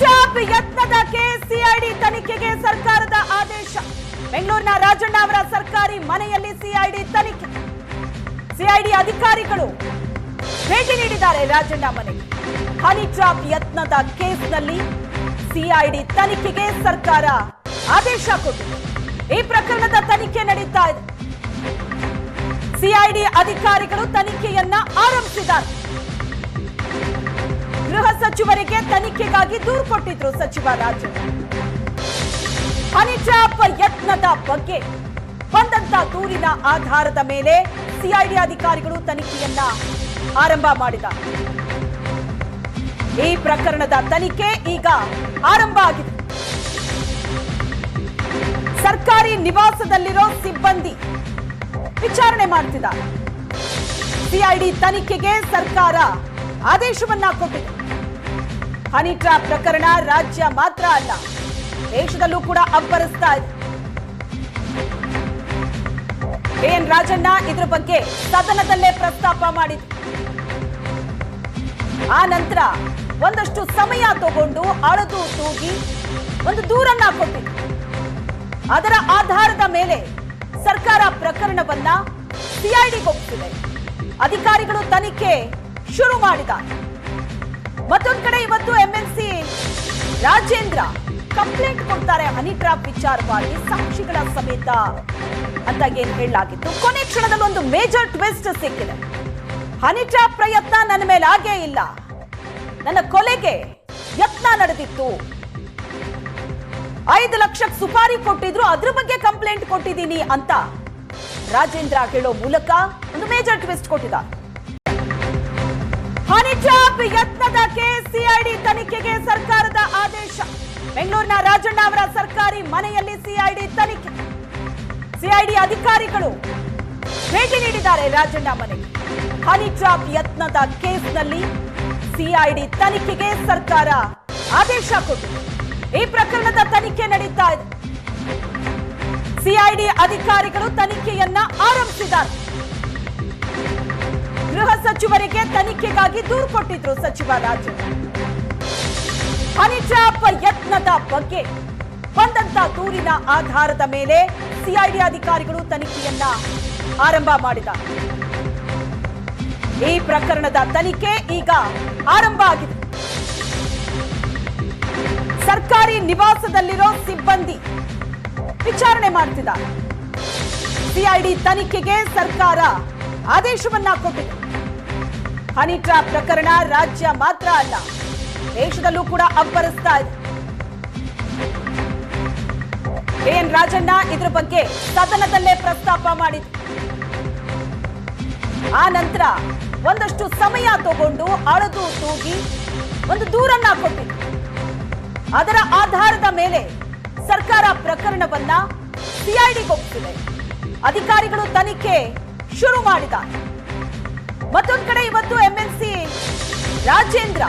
ಹನಿಟ್ರಾಪ್ ಯತ್ನದ KCID CID ತನಿಖೆಗೆ ಸರ್ಕಾರದ ಆದೇಶ. ಬೆಂಗಳೂರಿನ ರಾಜಣ್ಣ ಅವರ ಸರ್ಕಾರಿ ಮನೆಯಲ್ಲಿ ಸಿಐಡಿ ತನಿಖೆ. ಸಿಐಡಿ ಅಧಿಕಾರಿಗಳು ಭೇಟಿ ನೀಡಿದ್ದಾರೆ ರಾಜಣ್ಣ ಮನೆಗೆ. ಹನಿ ಟ್ರಾಪ್ ಯತ್ನದ ಕೇಸ್ನಲ್ಲಿ ಸಿಐಡಿ ತನಿಖೆಗೆ ಸರ್ಕಾರ ಆದೇಶ ಕೊಟ್ಟಿದೆ. ಈ ಪ್ರಕರಣದ ತನಿಖೆ ನಡೀತಾ ಇದೆ. ಸಿಐಡಿ ಅಧಿಕಾರಿಗಳು ತನಿಖೆಯನ್ನ ಆರಂಭಿಸಿದ್ದಾರೆ. ಗೃಹ ಸಚಿವರಿಗೆ ತನಿಖೆಗಾಗಿ ದೂರು ಕೊಟ್ಟಿದ್ರು ಸಚಿವ ರಾಜು. ಟ್ರಾಪ್ ಯತ್ನದ ಬಗ್ಗೆ ಬಂದಂತ ದೂರಿನ ಆಧಾರದ ಮೇಲೆ ಸಿಐಡಿ ಅಧಿಕಾರಿಗಳು ತನಿಖೆಯನ್ನ ಆರಂಭ ಮಾಡಿದ. ಈ ಪ್ರಕರಣದ ತನಿಖೆ ಈಗ ಆರಂಭ ಆಗಿದೆ. ಸರ್ಕಾರಿ ನಿವಾಸದಲ್ಲಿರೋ ಸಿಬ್ಬಂದಿ ವಿಚಾರಣೆ ಮಾಡ್ತಿದ್ದಾರೆ. ಸಿಐಡಿ ತನಿಖೆಗೆ ಸರ್ಕಾರ ಆದೇಶವನ್ನ ಕೊಟ್ಟಿದೆ. ಹನಿ ಟ್ರಾಪ್ ಪ್ರಕರಣ ರಾಜ್ಯ ಮಾತ್ರ ಅಲ್ಲ, ದೇಶದಲ್ಲೂ ಕೂಡ ಅಬ್ಬರಿಸ್ತಾ ಇದೆ. ಎನ್ ರಾಜಣ್ಣ ಇದ್ರ ಬಗ್ಗೆ ಸದನದಲ್ಲೇ ಪ್ರಸ್ತಾಪ ಮಾಡಿದ್ರು. ಆ ನಂತರ ಒಂದಷ್ಟು ಸಮಯ ತಗೊಂಡು ಅಳದು ತೂಗಿ ಒಂದು ದೂರನ್ನ ಕೊಟ್ಟಿದ್ರು. ಅದರ ಆಧಾರದ ಮೇಲೆ ಸರ್ಕಾರ ಪ್ರಕರಣವನ್ನ ಸಿಐಡಿಗೆ ಒಪ್ಪಿಸಿದೆ. ಅಧಿಕಾರಿಗಳು ತನಿಖೆ ಶುರು ಮಾಡಿದ್ದಾರೆ. ಮತ್ತೊಂದ್ ಕಡೆ ಇವತ್ತು ಎಂಎನ್ಸಿ ರಾಜೇಂದ್ರ ಕಂಪ್ಲೇಂಟ್ ಕೊಡ್ತಾರೆ ಹನಿ ಟ್ರಾಪ್ ವಿಚಾರವಾಗಿ ಸಾಕ್ಷಿಗಳ ಸಮೇತ ಅಂತ ಏನ್ ಹೇಳಲಾಗಿತ್ತು. ಕೊನೆ ಕ್ಷಣದಲ್ಲಿ ಒಂದು ಮೇಜರ್ ಟ್ವಿಸ್ಟ್ ಸಿಕ್ಕಿದೆ. ಹನಿ ಟ್ರಾಪ್ ಪ್ರಯತ್ನ ನನ್ನ ಮೇಲೆ ಇಲ್ಲ. ನನ್ನ ಕೊಲೆಗೆ ಯತ್ನ ನಡೆದಿತ್ತು. ಐದು ಲಕ್ಷಕ್ಕೆ ಸುಪಾರಿ ಕೊಟ್ಟಿದ್ರು, ಅದ್ರ ಬಗ್ಗೆ ಕಂಪ್ಲೇಂಟ್ ಕೊಟ್ಟಿದ್ದೀನಿ ಅಂತ ರಾಜೇಂದ್ರ ಹೇಳೋ ಮೂಲಕ ಒಂದು ಮೇಜರ್ ಟ್ವಿಸ್ಟ್ ಕೊಟ್ಟಿದ್ದಾರೆ. ಟ್ರಾಪ್ ಯತ್ನದ ಕೆಸಿಐಡಿ ಸಿಐಡಿ ತನಿಖೆಗೆ ಸರ್ಕಾರದ ಆದೇಶ. ಬೆಂಗಳೂರಿನ ರಾಜಣ್ಣ ಅವರ ಸರ್ಕಾರಿ ಮನೆಯಲ್ಲಿ ಸಿಐಡಿ ತನಿಖೆ. ಸಿಐಡಿ ಅಧಿಕಾರಿಗಳು ಭೇಟಿ ನೀಡಿದ್ದಾರೆ ರಾಜಣ್ಣ ಮನೆಗೆ. ಹನಿ ಟ್ರಾಪ್ ಯತ್ನದ ಕೇಸ್ನಲ್ಲಿ ಸಿಐಡಿ ತನಿಖೆಗೆ ಸರ್ಕಾರ ಆದೇಶ ಕೊಟ್ಟಿದೆ. ಈ ಪ್ರಕರಣದ ತನಿಖೆ ನಡೀತಾ ಇದೆ. ಸಿಐಡಿ ಅಧಿಕಾರಿಗಳು ತನಿಖೆಯನ್ನ ಆರಂಭಿಸಿದ್ದಾರೆ. ಗೃಹ ಸಚಿವರಿಗೆ ತನಿಖೆಗಾಗಿ ದೂರು ಕೊಟ್ಟಿದ್ರು ಸಚಿವ ರಾಜು. ಹನಿ ಯತ್ನದ ಬಗ್ಗೆ ಬಂದಂತ ದೂರಿನ ಆಧಾರದ ಮೇಲೆ ಸಿಐಡಿ ಅಧಿಕಾರಿಗಳು ತನಿಖೆಯನ್ನ ಆರಂಭ ಮಾಡಿದ ಈ ಪ್ರಕರಣದ ತನಿಖೆ ಈಗ ಆರಂಭ ಆಗಿದೆ. ಸರ್ಕಾರಿ ನಿವಾಸದಲ್ಲಿರೋ ಸಿಬ್ಬಂದಿ ವಿಚಾರಣೆ ಮಾಡ್ತಿದ್ದಾರೆ. ಸಿಐಡಿ ತನಿಖೆಗೆ ಸರ್ಕಾರ ಆದೇಶವನ್ನ ಕೊಟ್ಟಿದೆ. ಹನಿ ಟ್ರಾಪ್ ಪ್ರಕರಣ ರಾಜ್ಯ ಮಾತ್ರ ಅಲ್ಲ, ದೇಶದಲ್ಲೂ ಕೂಡ ಅಬ್ಬರಿಸ್ತಾ ಇದೆ. ಎನ್ ರಾಜಣ್ಣ ಇದ್ರ ಬಗ್ಗೆ ಸದನದಲ್ಲೇ ಪ್ರಸ್ತಾಪ ಮಾಡಿದ್ರು ಆ ನಂತರ ಒಂದಷ್ಟು ಸಮಯ ತಗೊಂಡು ಅಳದು ತೂಗಿ ಒಂದು ದೂರನ್ನ ಕೊಟ್ಟಿದ್ರು ಅದರ ಆಧಾರದ ಮೇಲೆ ಸರ್ಕಾರ ಪ್ರಕರಣವನ್ನ ಸಿಐಡಿಗೆ ಒಪ್ಪಿಸಿದೆ ಅಧಿಕಾರಿಗಳು ತನಿಖೆ ಶುರು ಮಾಡಿದ. ಮತ್ತೊಂದು ಕಡೆ ಇವತ್ತು ಎಂಎನ್ಸಿ ರಾಜೇಂದ್ರ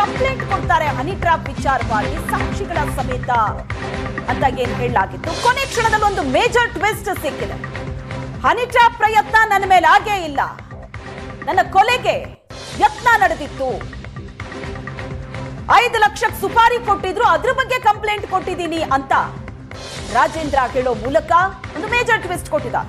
ಕಂಪ್ಲೇಂಟ್ ಕೊಡ್ತಾರೆ ಹನಿ ಟ್ರಾಪ್ ವಿಚಾರವಾಗಿ ಸಾಕ್ಷಿಗಳ ಸಮೇತ ಅಂತ ಏನ್ ಹೇಳಲಾಗಿತ್ತು. ಕೊನೆ ಕ್ಷಣದಲ್ಲಿ ಒಂದು ಮೇಜರ್ ಟ್ವಿಸ್ಟ್ ಸಿಕ್ಕಿದೆ. ಹನಿ ಟ್ರಾಪ್ ಪ್ರಯತ್ನ ನನ್ನ ಮೇಲೆ ಆಗೇ ಇಲ್ಲ. ನನ್ನ ಕೊಲೆಗೆ ಯತ್ನ ನಡೆದಿತ್ತು. ಐದು ಲಕ್ಷಕ್ಕೆ ಸುಪಾರಿ ಕೊಟ್ಟಿದ್ರು, ಅದ್ರ ಬಗ್ಗೆ ಕಂಪ್ಲೇಂಟ್ ಕೊಟ್ಟಿದ್ದೀನಿ ಅಂತ ರಾಜೇಂದ್ರ ಹೇಳೋ ಮೂಲಕ ಒಂದು ಮೇಜರ್ ಟ್ವಿಸ್ಟ್ ಕೊಟ್ಟಿದ್ದಾರೆ.